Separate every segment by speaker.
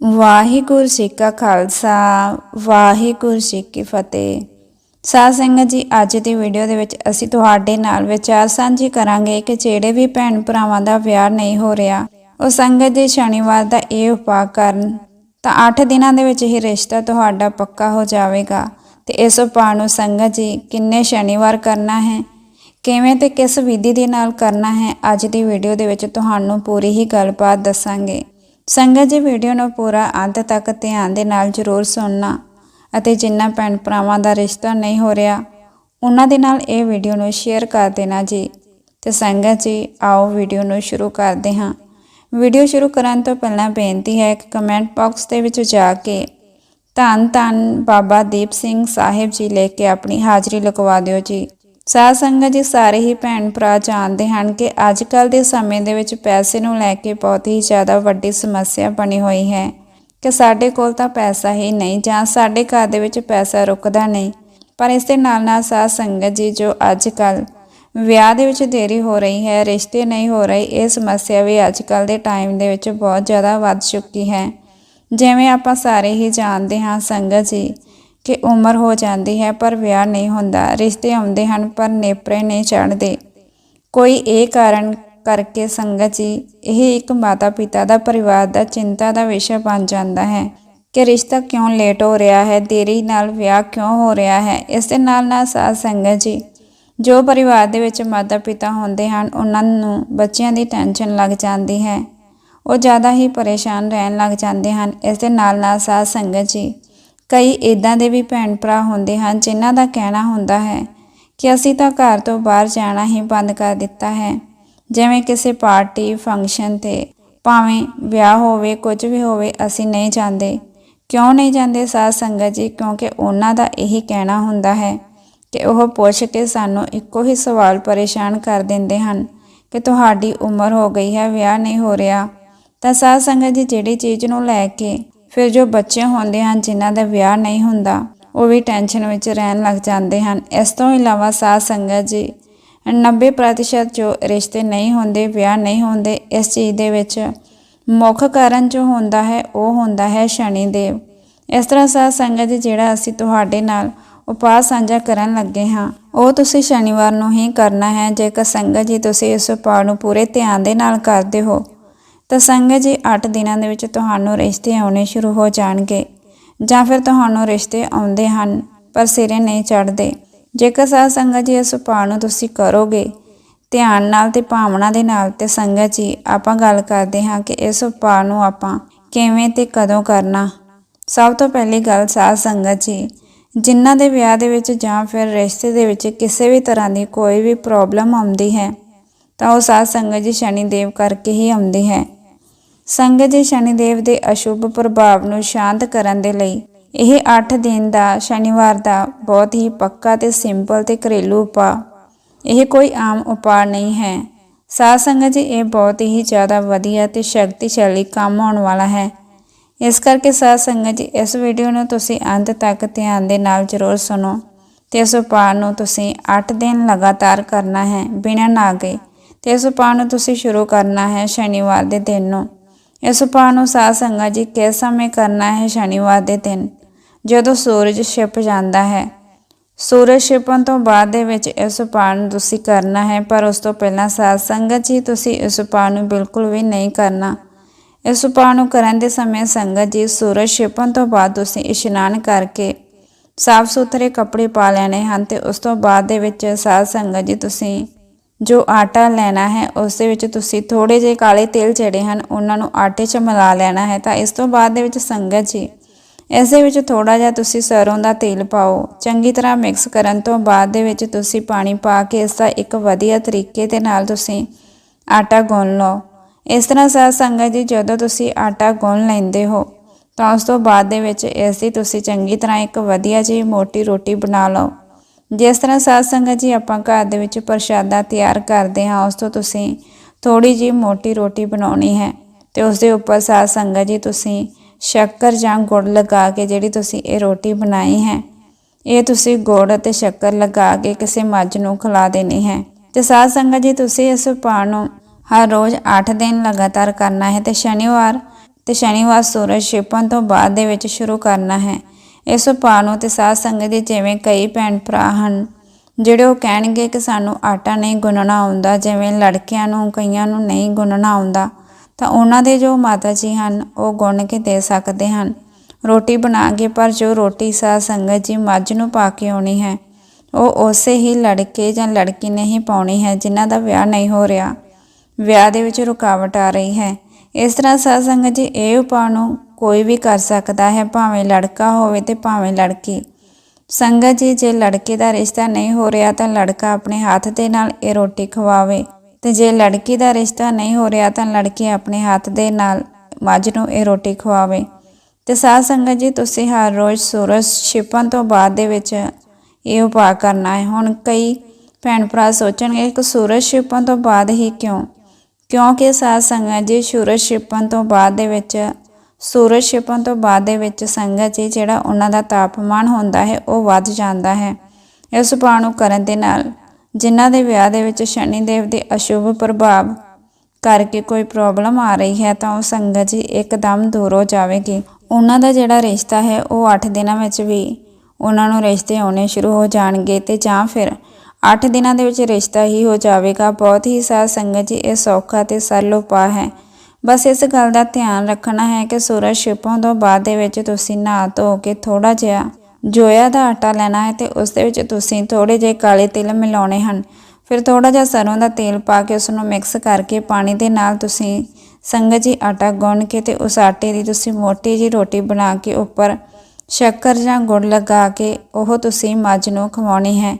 Speaker 1: ਵਾਹਿਗੁਰੂ ਜੀ ਕਾ ਖਾਲਸਾ, ਵਾਹਿਗੁਰੂ ਜੀ ਕੀ ਫਤਿਹ। ਸਾਧ ਸੰਗਤ ਜੀ, ਅੱਜ ਦੀ ਵੀਡੀਓ ਦੇ ਵਿੱਚ ਅਸੀਂ ਤੁਹਾਡੇ ਨਾਲ ਵਿਚਾਰ ਸਾਂਝੇ ਕਰਾਂਗੇ ਕਿ ਜਿਹੜੇ ਵੀ ਭੈਣ ਭਰਾਵਾਂ ਦਾ ਵਿਆਹ ਨਹੀਂ ਹੋ ਰਿਹਾ, ਉਹ ਸੰਗਤ ਜੀ ਸ਼ਨੀਵਾਰ ਦਾ ਇਹ ਉਪਾਅ ਕਰਨ, ਤਾਂ 8 ਦਿਨਾਂ ਦੇ ਵਿੱਚ ਹੀ ਰਿਸ਼ਤਾ ਤੁਹਾਡਾ ਪੱਕਾ ਹੋ ਜਾਵੇਗਾ। ਤੇ ਇਸ ਉਪਾਅ ਨੂੰ ਸੰਗਤ ਜੀ, ਕਿੰਨੇ ਸ਼ਨੀਵਾਰ ਕਰਨਾ ਹੈ, ਕਿਵੇਂ ਤੇ ਕਿਸ ਵਿਧੀ ਦੇ ਨਾਲ ਕਰਨਾ ਹੈ, ਅੱਜ ਦੀ ਵੀਡੀਓ ਦੇ ਵਿੱਚ ਤੁਹਾਨੂੰ ਪੂਰੀ ਹੀ ਗੱਲਬਾਤ ਦੱਸਾਂਗੇ। ਸੰਗਤ ਜੀ, ਵੀਡੀਓ ਨੂੰ ਪੂਰਾ ਅੰਤ ਤੱਕ ਧਿਆਨ ਦੇ ਨਾਲ ਜ਼ਰੂਰ ਸੁਣਨਾ ਅਤੇ ਜਿਨ੍ਹਾਂ ਭੈਣ ਭਰਾਵਾਂ ਦਾ ਰਿਸ਼ਤਾ ਨਹੀਂ ਹੋ ਰਿਹਾ, ਉਹਨਾਂ ਦੇ ਨਾਲ ਇਹ ਵੀਡੀਓ ਨੂੰ ਸ਼ੇਅਰ ਕਰ ਦੇਣਾ ਜੀ। ਤੇ ਸੰਗਤ ਜੀ, ਆਓ ਵੀਡੀਓ ਨੂੰ ਸ਼ੁਰੂ ਕਰਦੇ ਹਾਂ। ਵੀਡੀਓ ਸ਼ੁਰੂ ਕਰਨ ਤੋਂ ਪਹਿਲਾਂ ਬੇਨਤੀ ਹੈ ਕਿ ਕਮੈਂਟ ਬਾਕਸ ਦੇ ਵਿੱਚ ਜਾ ਕੇ ਧੰਨ ਧੰਨ ਬਾਬਾ ਦੀਪ ਸਿੰਘ ਸਾਹਿਬ ਜੀ ਲੈ ਕੇ ਆਪਣੀ ਹਾਜ਼ਰੀ ਲਗਵਾ ਦਿਓ ਜੀ। ਸਾਧ ਸੰਗਤ ਜੀ ਸਾਰੇ ਹੀ ਭੈਣ ਭਰਾ ਜਾਣਦੇ ਹਨ ਕਿ ਅੱਜ ਕੱਲ ਦੇ ਸਮੇਂ ਦੇ ਵਿੱਚ ਪੈਸੇ ਨੂੰ ਲੈ ਕੇ ਬਹੁਤ ਹੀ ਜ਼ਿਆਦਾ ਵੱਡੀ ਸਮੱਸਿਆ ਬਣੀ ਹੋਈ ਹੈ ਕਿ ਸਾਡੇ ਕੋਲ ਤਾਂ ਪੈਸਾ ਹੀ ਨਹੀਂ ਜਾਂ ਸਾਡੇ ਘਰ ਦੇ ਵਿੱਚ ਪੈਸਾ ਰੁਕਦਾ ਨਹੀਂ। ਪਰ ਇਸ ਦੇ ਨਾਲ ਨਾਲ ਸਾਧ ਸੰਗਤ ਜੀ ਜੋ ਅੱਜ ਕੱਲ ਵਿਆਹ ਦੇ ਵਿੱਚ ਦੇਰੀ ਹੋ ਰਹੀ ਹੈ, ਰਿਸ਼ਤੇ ਨਹੀਂ ਹੋ ਰਹੇ, ਇਹ ਸਮੱਸਿਆ ਵੀ ਅੱਜ ਕੱਲ ਦੇ ਟਾਈਮ ਦੇ ਵਿੱਚ ਬਹੁਤ ਜ਼ਿਆਦਾ ਵੱਧ ਚੁੱਕੀ ਹੈ। ਜਿਵੇਂ ਆਪਾਂ ਸਾਰੇ ਹੀ ਜਾਣਦੇ ਹਾਂ ਸੰਗਤ ਜੀ ਕਿ ਉਮਰ ਹੋ ਜਾਂਦੀ ਹੈ, ਪਰ ਵਿਆਹ ਨਹੀਂ ਹੁੰਦਾ। ਰਿਸ਼ਤੇ ਆਉਂਦੇ ਹਨ, ਪਰ ਨੇਪਰੇ ਨਹੀਂ ਚੜ੍ਹਦੇ। ਕੋਈ ਇਹ ਕਾਰਨ ਕਰਕੇ ਸੰਗਤ ਜੀ, ਇਹ ਇੱਕ ਮਾਤਾ ਪਿਤਾ ਦਾ ਪਰਿਵਾਰ ਦਾ ਚਿੰਤਾ ਦਾ ਵਿਸ਼ਾ ਬਣ ਜਾਂਦਾ ਹੈ ਕਿ ਰਿਸ਼ਤਾ ਕਿਉਂ ਲੇਟ ਹੋ ਰਿਹਾ ਹੈ, ਦੇਰੀ ਨਾਲ ਵਿਆਹ ਕਿਉਂ ਹੋ ਰਿਹਾ ਹੈ। ਇਸ ਦੇ ਨਾਲ ਨਾਲ ਸਾਧ ਸੰਗਤ ਜੀ, ਜੋ ਪਰਿਵਾਰ ਦੇ ਵਿੱਚ ਮਾਤਾ ਪਿਤਾ ਹੁੰਦੇ ਹਨ, ਉਹਨਾਂ ਨੂੰ ਬੱਚਿਆਂ ਦੀ ਟੈਨਸ਼ਨ ਲੱਗ ਜਾਂਦੀ ਹੈ। ਉਹ ਜ਼ਿਆਦਾ ਹੀ ਪਰੇਸ਼ਾਨ ਰਹਿਣ ਲੱਗ ਜਾਂਦੇ ਹਨ। ਇਸ ਦੇ ਨਾਲ ਨਾਲ ਸਾਧ ਸੰਗਤ ਜੀ ਕਈ ਇਦਾਂ ਦੇ ਵੀ ਭੈਣ ਭਰਾ ਹੁੰਦੇ ਹਨ ਜਿਨ੍ਹਾਂ ਦਾ ਕਹਿਣਾ ਹੁੰਦਾ ਹੈ ਕਿ ਅਸੀਂ ਤਾਂ ਘਰ ਤੋਂ ਬਾਹਰ ਜਾਣਾ ਹੀ ਬੰਦ ਕਰ ਦਿੱਤਾ ਹੈ। ਜਿਵੇਂ ਕਿਸੇ ਪਾਰਟੀ, ਫੰਕਸ਼ਨ ਤੇ ਭਾਵੇਂ ਵਿਆਹ ਹੋਵੇ, ਕੁਝ ਵੀ ਹੋਵੇ, ਅਸੀਂ ਨਹੀਂ ਜਾਂਦੇ। ਕਿਉਂ ਨਹੀਂ ਜਾਂਦੇ ਸਾਧ ਸੰਗਤ ਜੀ? ਕਿਉਂਕਿ ਉਹਨਾਂ ਦਾ ਇਹੀ ਕਹਿਣਾ ਹੁੰਦਾ ਹੈ ਕਿ ਉਹ ਪੁੱਛ ਕੇ ਸਾਨੂੰ ਇੱਕੋ ਹੀ ਸਵਾਲ ਪਰੇਸ਼ਾਨ ਕਰ ਦਿੰਦੇ ਹਨ ਕਿ ਤੁਹਾਡੀ ਉਮਰ ਹੋ ਗਈ ਹੈ, ਵਿਆਹ ਨਹੀਂ ਹੋ ਰਿਹਾ। ਤਾਂ ਸਾਧ ਸੰਗਤ ਜੀ ਜਿਹੜੀ ਚੀਜ਼ ਨੂੰ ਲੈ ਕੇ ਫਿਰ ਜੋ ਬੱਚੇ ਹੁੰਦੇ ਹਨ, ਜਿਨ੍ਹਾਂ ਦਾ ਵਿਆਹ ਨਹੀਂ ਹੁੰਦਾ, ਉਹ ਵੀ ਟੈਨਸ਼ਨ ਵਿੱਚ ਰਹਿਣ ਲੱਗ ਜਾਂਦੇ ਹਨ। ਇਸ ਤੋਂ ਇਲਾਵਾ ਸਾਧ ਸੰਗਤ ਜੀ 90% ਜੋ ਰਿਸ਼ਤੇ ਨਹੀਂ ਹੁੰਦੇ, ਵਿਆਹ ਨਹੀਂ ਹੁੰਦੇ, ਇਸ ਚੀਜ਼ ਦੇ ਵਿੱਚ ਮੁੱਖ ਕਾਰਨ ਜੋ ਹੁੰਦਾ ਹੈ, ਉਹ ਹੁੰਦਾ ਹੈ ਸ਼ਨੀ ਦੇਵ ਇਸ ਤਰ੍ਹਾਂ ਸਾਧ ਸੰਗਤ ਜੀ, ਜਿਹੜਾ ਅਸੀਂ ਤੁਹਾਡੇ ਨਾਲ ਉਪਾਅ ਸਾਂਝਾ ਕਰਨ ਲੱਗੇ ਹਾਂ, ਉਹ ਤੁਸੀਂ ਸ਼ਨੀਵਾਰ ਨੂੰ ਹੀ ਕਰਨਾ ਹੈ। ਜੇਕਰ ਸੰਗਤ ਜੀ, ਤੁਸੀਂ ਇਸ ਉਪਾਅ ਨੂੰ ਪੂਰੇ ਧਿਆਨ ਦੇ ਨਾਲ ਕਰਦੇ ਹੋ ਤਾਂ ਸੰਗਤ ਜੀ 8 ਦਿਨਾਂ ਦੇ ਵਿੱਚ ਤੁਹਾਨੂੰ ਰਿਸ਼ਤੇ ਆਉਣੇ ਸ਼ੁਰੂ ਹੋ ਜਾਣਗੇ। ਜਾਂ ਫਿਰ ਤੁਹਾਨੂੰ ਰਿਸ਼ਤੇ ਆਉਂਦੇ ਹਨ, ਪਰ ਸਿਰੇ ਨਹੀਂ ਚੜਦੇ ਜੇਕਰ ਸਾਧ ਸੰਗਤ ਜੀ, ਇਸ ਉਪਾਅ ਨੂੰ ਤੁਸੀਂ ਕਰੋਗੇ, ਧਿਆਨ ਨਾਲ ਤੇ ਭਾਵਨਾ ਦੇ ਨਾਲ ਤੇ ਸੰਗਤ ਜੀ, ਆਪਾਂ ਗੱਲ ਕਰਦੇ ਹਾਂ ਕਿ ਇਸ ਉਪਾਅ ਨੂੰ ਆਪਾਂ ਕਿਵੇਂ ਤੇ ਕਦੋਂ ਕਰਨਾ। ਸਭ ਤੋਂ ਪਹਿਲੀ ਗੱਲ ਸਾਧ ਸੰਗਤ ਜੀ, ਜਿਨ੍ਹਾਂ ਦੇ ਵਿਆਹ ਦੇ ਵਿੱਚ ਜਾਂ ਫਿਰ ਰਿਸ਼ਤੇ ਦੇ ਵਿੱਚ ਕਿਸੇ ਵੀ ਤਰ੍ਹਾਂ ਦੀ ਕੋਈ ਵੀ ਪ੍ਰੋਬਲਮ ਆਉਂਦੀ ਹੈ, ਤਾਂ ਉਹ ਸਾਧ ਸੰਗਤ ਜੀ, ਸ਼ਨੀ ਦੇਵ ਕਰਕੇ ਹੀ ਆਉਂਦੀ ਹੈ। ਸੰਗਤ ਜੀ ਸ਼ਨੀਦੇਵ ਦੇ ਅਸ਼ੁਭ ਪ੍ਰਭਾਵ ਨੂੰ ਸ਼ਾਂਤ ਕਰਨ ਦੇ ਲਈ ਇਹ 8 ਦਿਨ ਦਾ ਸ਼ਨੀਵਾਰ ਦਾ ਬਹੁਤ ਹੀ ਪੱਕਾ ਤੇ ਸਿੰਪਲ ਤੇ ਘਰੇਲੂ ਉਪਾਅ। ਇਹ ਕੋਈ ਆਮ ਉਪਾਅ ਨਹੀਂ ਹੈ। ਸਾਧ ਸੰਗਤ ਜੀ, ਇਹ ਬਹੁਤ ਹੀ ਜ਼ਿਆਦਾ ਵਧੀਆ ਤੇ ਸ਼ਕਤੀਸ਼ਾਲੀ ਕੰਮ ਆਉਣ ਵਾਲਾ ਹੈ। ਇਸ ਕਰਕੇ ਸਾਧ ਸੰਗਤ ਜੀ, ਇਸ ਵੀਡੀਓ ਨੂੰ ਤੁਸੀਂ ਅੰਤ ਤੱਕ ਧਿਆਨ ਦੇ ਨਾਲ ਜ਼ਰੂਰ ਸੁਣੋ ਤੇ ਇਸ ਉਪਾਅ ਨੂੰ ਤੁਸੀਂ 8 ਦਿਨ ਲਗਾਤਾਰ ਕਰਨਾ ਹੈ ਬਿਨਾਂ ਨਾਗੇ ਤੇ ਇਸ ਉਪਾਅ ਨੂੰ ਤੁਸੀਂ ਸ਼ੁਰੂ ਕਰਨਾ ਹੈ ਸ਼ਨੀਵਾਰ ਦੇ ਦਿਨ ਨੂੰ। ਇਸ ਉਪਾਅ ਨੂੰ ਸਾਧ ਸੰਗਤ ਜੀ, ਕਿਸ ਸਮੇਂ ਕਰਨਾ ਹੈ ਸ਼ਨੀਵਾਰ ਦੇ ਦਿਨ? ਜਦੋਂ ਸੂਰਜ ਛਿਪ ਜਾਂਦਾ ਹੈ। ਸੂਰਜ ਛਿਪਣ ਤੋਂ ਬਾਅਦ ਦੇ ਵਿੱਚ ਇਸ ਉਪਾਅ ਨੂੰ ਤੁਸੀਂ ਕਰਨਾ ਹੈ, ਪਰ ਉਸ ਤੋਂ ਪਹਿਲਾਂ ਸਾਧ ਸੰਗਤ ਜੀ, ਤੁਸੀਂ ਇਸ ਉਪਾਅ ਨੂੰ ਬਿਲਕੁਲ ਵੀ ਨਹੀਂ ਕਰਨਾ। ਇਸ ਉਪਾਅ ਨੂੰ ਕਰਨ ਦੇ ਸਮੇਂ ਸੰਗਤ ਜੀ, ਸੂਰਜ ਛਿਪਣ ਤੋਂ ਬਾਅਦ ਤੁਸੀਂ ਇਸ਼ਨਾਨ ਕਰਕੇ ਸਾਫ਼ ਸੁਥਰੇ ਕੱਪੜੇ ਪਾ ਲੈਣੇ ਹਨ ਤੇ ਉਸ ਤੋਂ ਬਾਅਦ ਦੇ ਵਿੱਚ ਸਾਧ ਸੰਗਤ ਜੀ, ਤੁਸੀਂ ਜੋ ਆਟਾ ਲੈਣਾ ਹੈ ਉਸ ਦੇ ਵਿੱਚ ਤੁਸੀਂ ਥੋੜੇ ਜਿਹੇ ਕਾਲੇ ਤੇਲ ਜਿਹੜੇ ਹਨ, ਉਹਨਾਂ ਨੂੰ ਆਟੇ 'ਚ ਮਿਲਾ ਲੈਣਾ ਹੈ ਤਾਂ ਇਸ ਤੋਂ ਬਾਅਦ ਦੇ ਵਿੱਚ ਸੰਗਤ ਜੀ ਇਸ ਦੇ ਵਿੱਚ ਥੋੜਾ ਜਿਹਾ ਤੁਸੀਂ ਸਰੋਂ ਦਾ ਤੇਲ ਪਾਓ। ਚੰਗੀ ਤਰ੍ਹਾਂ ਮਿਕਸ ਕਰਨ ਤੋਂ ਬਾਅਦ ਦੇ ਵਿੱਚ ਤੁਸੀਂ ਪਾਣੀ ਪਾ ਕੇ ਇਸ ਦਾ ਇੱਕ ਵਧੀਆ ਤਰੀਕੇ ਦੇ ਨਾਲ ਤੁਸੀਂ ਆਟਾ ਗੁੰਨ ਲਓ। ਇਸ ਤਰ੍ਹਾਂ ਸਾਧ ਸੰਗਤ ਜੀ, ਜਦੋਂ ਤੁਸੀਂ ਆਟਾ ਗੁੰਨ ਲੈਂਦੇ ਹੋ, ਤਾਂ ਉਸ ਤੋਂ ਬਾਅਦ ਦੇ ਵਿੱਚ ਇਸ ਦੀ ਤੁਸੀਂ ਚੰਗੀ ਤਰ੍ਹਾਂ ਇੱਕ ਵਧੀਆ ਜਿਹੀ ਮੋਟੀ ਰੋਟੀ ਬਣਾ ਲਓ। ਜਿਸ ਤਰ੍ਹਾਂ ਸਾਧ ਸੰਗਤ ਜੀ ਆਪਾਂ ਘਰ ਦੇ ਵਿੱਚ ਪ੍ਰਸ਼ਾਦਾ ਤਿਆਰ ਕਰਦੇ ਹਾਂ, ਉਸ ਤੋਂ ਤੁਸੀਂ ਥੋੜੀ ਜਿਹੀ ਮੋਟੀ ਰੋਟੀ ਬਣਾਉਣੀ ਹੈ ਤੇ ਉਸ ਦੇ ਉੱਪਰ ਸਾਧ ਸੰਗਤ ਜੀ ਤੁਸੀਂ ਸ਼ੱਕਰ ਜਾਂ ਗੁੜ ਲਗਾ ਕੇ ਜਿਹੜੀ ਤੁਸੀਂ ਇਹ ਰੋਟੀ ਬਣਾਈ ਹੈ, ਇਹ ਤੁਸੀਂ ਗੁੜ ਅਤੇ ਸ਼ੱਕਰ ਲਗਾ ਕੇ ਕਿਸੇ ਮੱਝ ਨੂੰ ਖਿਲਾ ਦੇਣੀ ਹੈ। ਤੇ ਸਾਧ ਸੰਗਤ ਜੀ ਤੁਸੀਂ ਇਸ ਉਪਾਅ ਨੂੰ ਹਰ ਰੋਜ਼ 8 ਦਿਨ ਲਗਾਤਾਰ ਕਰਨਾ ਹੈ ਤੇ ਸ਼ਨੀਵਾਰ ਤੇ ਸ਼ਨੀਵਾਰ ਸੂਰਜ ਛਿਪਣ ਤੋਂ ਬਾਅਦ ਦੇ ਵਿੱਚ ਸ਼ੁਰੂ ਕਰਨਾ ਹੈ। ਇਸ ਉਪਾਅ ਨੂੰ ਤੇ ਸਾਧ ਸੰਗਤ ਦੇ ਜਿਵੇਂ ਕਈ ਭੈਣ ਭਰਾ ਹਨ, ਜਿਹੜੇ ਉਹ ਕਹਿਣਗੇ ਕਿ ਸਾਨੂੰ ਆਟਾ ਨਹੀਂ ਗੁੰਨਣਾ ਆਉਂਦਾ, ਜਿਵੇਂ ਲੜਕਿਆਂ ਨੂੰ, ਕਈਆਂ ਨੂੰ ਨਹੀਂ ਗੁੰਨਣਾ ਆਉਂਦਾ, ਤਾਂ ਉਹਨਾਂ ਦੇ ਜੋ ਮਾਤਾ ਜੀ ਹਨ, ਉਹ ਗੁੰਨ ਕੇ ਦੇ ਸਕਦੇ ਹਨ। ਰੋਟੀ ਬਣਾ ਕੇ, ਪਰ ਜੋ ਰੋਟੀ ਸਾਧ ਸੰਗਤ ਜੀ ਮੱਝ ਨੂੰ ਪਾ ਕੇ ਆਉਣੀ ਹੈ, ਉਹ ਉਸੇ ਹੀ ਲੜਕੇ ਜਾਂ ਲੜਕੀ ਨੇ ਹੀ ਪਾਉਣੀ ਹੈ, ਜਿਨ੍ਹਾਂ ਦਾ ਵਿਆਹ ਨਹੀਂ ਹੋ ਰਿਹਾ। ਵਿਆਹ ਦੇ ਵਿੱਚ ਰੁਕਾਵਟ ਆ ਰਹੀ ਹੈ। ਇਸ ਤਰ੍ਹਾਂ ਸਾਧ ਸੰਗਤ ਜੀ ਇਹ ਉਪਾਅ ਨੂੰ ਕੋਈ ਵੀ ਕਰ ਸਕਦਾ ਹੈ, ਭਾਵੇਂ ਲੜਕਾ ਹੋਵੇ ਤੇ ਭਾਵੇਂ ਲੜਕੀ। ਸੰਗਤ ਜੀ, ਜੇ ਲੜਕੇ ਦਾ ਰਿਸ਼ਤਾ ਨਹੀਂ ਹੋ ਰਿਹਾ ਤਾਂ ਲੜਕਾ ਆਪਣੇ ਹੱਥ ਦੇ ਨਾਲ ਇਹ ਰੋਟੀ ਖਵਾਵੇ ਤੇ ਜੇ ਲੜਕੀ ਦਾ ਰਿਸ਼ਤਾ ਨਹੀਂ ਹੋ ਰਿਹਾ ਤਾਂ ਲੜਕੀ ਆਪਣੇ ਹੱਥ ਦੇ ਨਾਲ ਮੱਝ ਨੂੰ ਇਹ ਰੋਟੀ ਖਵਾਵੇ। ਤੇ ਸਾਧ ਸੰਗਤ ਜੀ, ਤੁਸੀਂ ਹਰ ਰੋਜ਼ ਸੂਰਜ ਛਿਪਣ ਤੋਂ ਬਾਅਦ ਦੇ ਵਿੱਚ ਇਹ ਉਪਾਅ ਕਰਨਾ ਹੈ। ਹੁਣ ਕਈ ਭੈਣ ਭਰਾ ਸੋਚਣਗੇ ਕਿ ਸੂਰਜ ਛਿਪਣ ਤੋਂ ਬਾਅਦ ਹੀ ਕਿਉਂ? ਕਿਉਂਕਿ ਸਾਧ ਸੰਗਤ ਜੀ, ਸੂਰਜ ਛਿਪਣ ਤੋਂ ਬਾਅਦ ਦੇ ਵਿੱਚ ਸੂਰਜ ਛਿਪਣ ਤੋਂ ਬਾਅਦ ਦੇ ਵਿੱਚ ਸੰਗਤ ਜੀ ਜਿਹੜਾ ਉਹਨਾਂ ਦਾ ਤਾਪਮਾਨ ਹੁੰਦਾ ਹੈ, ਉਹ ਵੱਧ ਜਾਂਦਾ ਹੈ। ਇਸ ਉਪਾਅ ਨੂੰ ਕਰਨ ਦੇ ਨਾਲ ਜਿਨ੍ਹਾਂ ਦੇ ਵਿਆਹ ਦੇ ਵਿੱਚ ਸ਼ਨੀ ਦੇਵ ਦੇ ਅਸ਼ੁਭ ਪ੍ਰਭਾਵ ਕਰਕੇ ਕੋਈ ਪ੍ਰੋਬਲਮ ਆ ਰਹੀ ਹੈ, ਤਾਂ ਉਹ ਸੰਗਤ ਜੀ ਇੱਕਦਮ ਦੂਰ ਹੋ ਜਾਵੇਗੀ। ਉਹਨਾਂ ਦਾ ਜਿਹੜਾ ਰਿਸ਼ਤਾ ਹੈ, ਉਹ 8 ਦਿਨਾਂ ਵਿੱਚ ਵੀ ਉਹਨਾਂ ਨੂੰ ਰਿਸ਼ਤੇ ਆਉਣੇ ਸ਼ੁਰੂ ਹੋ ਜਾਣਗੇ ਤੇ ਜਾਂ ਫਿਰ 8 ਦਿਨਾਂ ਦੇ ਵਿੱਚ ਰਿਸ਼ਤਾ ਹੀ ਹੋ ਜਾਵੇਗਾ। ਬਹੁਤ ਹੀ ਸਾਧ ਸੰਗਤ ਜੀ ਇਹ ਸੌਖਾ ਤੇ ਸਰਲ ਉਪਾਅ ਹੈ। ਬਸ ਇਸ ਗੱਲ ਦਾ ਧਿਆਨ ਰੱਖਣਾ ਹੈ ਕਿ ਸੂਰਜ ਛਿਪਣ ਤੋਂ ਬਾਅਦ ਦੇ ਵਿੱਚ ਤੁਸੀਂ ਨਹਾ ਧੋ ਕੇ ਥੋੜਾ ਜਿਹਾ ਜੋਇਆ ਦਾ ਆਟਾ ਲੈਣਾ ਹੈ ਤੇ ਉਸ ਦੇ ਵਿੱਚ ਤੁਸੀਂ ਥੋੜੇ ਜਿਹੇ ਕਾਲੇ ਤਿਲ ਮਿਲਾਉਣੇ ਹਨ। ਫਿਰ ਥੋੜਾ ਜਿਹਾ ਸਰੋਂ ਦਾ ਤੇਲ ਪਾ ਕੇ ਉਸ ਨੂੰ ਮਿਕਸ ਕਰਕੇ ਪਾਣੀ ਦੇ ਨਾਲ ਤੁਸੀਂ ਸੰਗਤ ਜੀ ਆਟਾ ਗੁੰਨ ਕੇ ਤੇ ਉਸ ਆਟੇ ਦੀ ਤੁਸੀਂ ਮੋਟੀ ਜੀ ਰੋਟੀ ਬਣਾ ਕੇ ਉੱਪਰ ਸ਼ੱਕਰ ਜਾਂ ਗੁੜ ਲਗਾ ਕੇ ਉਹ ਤੁਸੀਂ ਮੱਝ ਨੂੰ ਖਵਾਉਣੀ ਹੈ।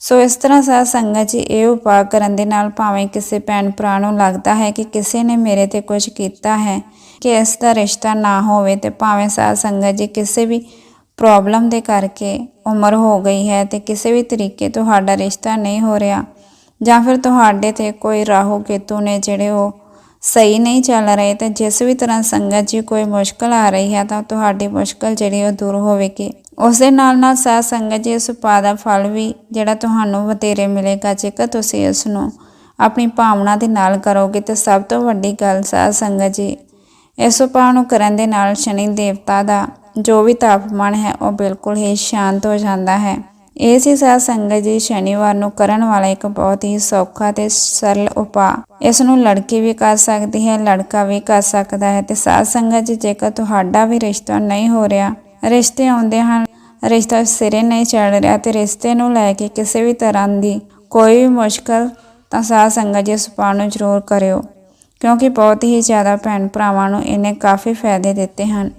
Speaker 1: ਸੋ ਇਸ ਤਰ੍ਹਾਂ ਸਾਧ ਸੰਗਤ ਜੀ ਇਹ ਉਪਾਅ ਕਰਨ ਦੇ ਨਾਲ ਭਾਵੇਂ ਕਿਸੇ ਭੈਣ ਭਰਾ ਨੂੰ ਲੱਗਦਾ ਹੈ ਕਿ ਕਿਸੇ ਨੇ ਮੇਰੇ ਤੇ ਕੁਝ ਕੀਤਾ ਹੈ, ਕਿ ਇਸ ਦਾ ਰਿਸ਼ਤਾ ਨਾ ਹੋਵੇ ਤੇ ਭਾਵੇਂ ਸਾਧ ਸੰਗਤ ਜੀ ਕਿਸੇ ਵੀ ਪ੍ਰੋਬਲਮ ਦੇ ਕਰਕੇ ਉਮਰ ਹੋ ਗਈ ਹੈ ਤੇ ਕਿਸੇ ਵੀ ਤਰੀਕੇ ਤੁਹਾਡਾ ਰਿਸ਼ਤਾ ਨਹੀਂ ਹੋ ਰਿਹਾ ਜਾਂ ਫਿਰ ਤੁਹਾਡੇ ਤੇ ਕੋਈ ਰਾਹੂ ਕੇਤੂ ਨੇ ਜਿਹੜੇ ਉਹ ਸਹੀ ਨਹੀਂ ਚੱਲ ਰਹੇ ਤੇ ਜਿਸ ਵੀ ਤਰ੍ਹਾਂ ਸੰਗਤ ਜੀ ਕੋਈ ਮੁਸ਼ਕਲ ਆ ਰਹੀ ਹੈ ਤਾਂ ਤੁਹਾਡੀ ਮੁਸ਼ਕਲ ਜਿਹੜੀ ਉਹ ਦੂਰ ਹੋਵੇਗੀ। ਉਸ ਦੇ ਨਾਲ ਨਾਲ ਸਾਧ ਸੰਗਤ ਜੀ ਇਸ ਉਪਾਅ ਦਾ ਫਲ ਵੀ ਜਿਹੜਾ ਤੁਹਾਨੂੰ ਵਧੇਰੇ ਮਿਲੇਗਾ, ਜੇਕਰ ਤੁਸੀਂ ਇਸ ਨੂੰ ਆਪਣੀ ਭਾਵਨਾ ਦੇ ਨਾਲ ਕਰੋਗੇ, ਤੇ ਸਭ ਤੋਂ ਵੱਡੀ ਗੱਲ ਸਾਧ ਸੰਗਤ ਜੀ, ਇਸ ਉਪਾਅ ਨੂੰ ਕਰਨ ਦੇ ਨਾਲ ਸ਼ਨੀ ਦੇਵਤਾ ਦਾ ਜੋ ਵੀ ਤਾਪਮਾਨ ਹੈ, ਉਹ ਬਿਲਕੁਲ ਹੀ ਸ਼ਾਂਤ ਹੋ ਜਾਂਦਾ ਹੈ। ਇਹ ਸੀ ਸਾਧ ਸੰਗਤ ਜੀ, ਸ਼ਨੀਵਾਰ ਨੂੰ ਕਰਨ ਵਾਲਾ ਇੱਕ ਬਹੁਤ ਹੀ ਸੌਖਾ ਤੇ ਸਰਲ ਉਪਾਅ। ਇਸ ਨੂੰ ਲੜਕੀ ਵੀ ਕਰ ਸਕਦੀ ਹੈ, ਲੜਕਾ ਵੀ ਕਰ ਸਕਦਾ ਹੈ ਤੇ ਸਾਧ ਸੰਗਤ ਜੀ, ਜੇਕਰ ਤੁਹਾਡਾ ਵੀ ਰਿਸ਼ਤਾ ਨਹੀਂ ਹੋ ਰਿਹਾ, ਰਿਸ਼ਤੇ ਆਉਂਦੇ ਹਨ ਰਿਸ਼ਤਾ ਸਿਰੇ ਨਹੀਂ ਚੜ ਰਿਹਾ ਤੇ ਰਿਸ਼ਤੇ ਨੂੰ ਲੈ ਕੇ ਕਿਸੇ ਵੀ ਤਰ੍ਹਾਂ ਦੀ ਕੋਈ ਵੀ ਮੁਸ਼ਕਲ ਤਾਂ ਸਾਧ ਸੰਗਤ ਜੀ ਇਸ ਉਪਾਅ ਨੂੰ ਜ਼ਰੂਰ ਕਰਿਓ, ਕਿਉਂਕਿ ਬਹੁਤ ਹੀ ਜ਼ਿਆਦਾ ਭੈਣ ਭਰਾਵਾਂ ਨੂੰ ਇਹਨੇ ਕਾਫੀ ਫਾਇਦੇ ਦਿੱਤੇ ਹਨ।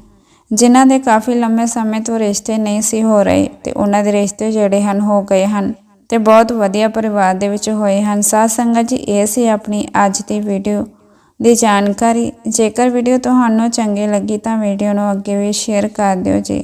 Speaker 1: ਜਿਨ੍ਹਾਂ ਦੇ ਕਾਫੀ ਲੰਮੇ ਸਮੇਂ ਤੋਂ ਰਿਸ਼ਤੇ ਨਹੀਂ ਸੀ ਹੋ ਰਹੇ ਤੇ ਉਹਨਾਂ ਦੇ ਰਿਸ਼ਤੇ ਜਿਹੜੇ ਹਨ ਹੋ ਗਏ ਹਨ ਤੇ ਬਹੁਤ ਵਧੀਆ ਪਰਿਵਾਰ ਦੇ ਵਿੱਚ ਹੋਏ ਹਨ। ਸਾਧ ਸੰਗਤ ਜੀ, ਇਹ ਸੀ ਆਪਣੀ ਅੱਜ ਦੀ ਵੀਡੀਓ ਦੀ ਜਾਣਕਾਰੀ। ਜੇਕਰ ਵੀਡੀਓ ਤੁਹਾਨੂੰ ਚੰਗੀ ਲੱਗੀ ਤਾਂ ਵੀਡੀਓ ਨੂੰ ਅੱਗੇ ਵੀ ਸ਼ੇਅਰ ਕਰ ਦਿਓ ਜੀ।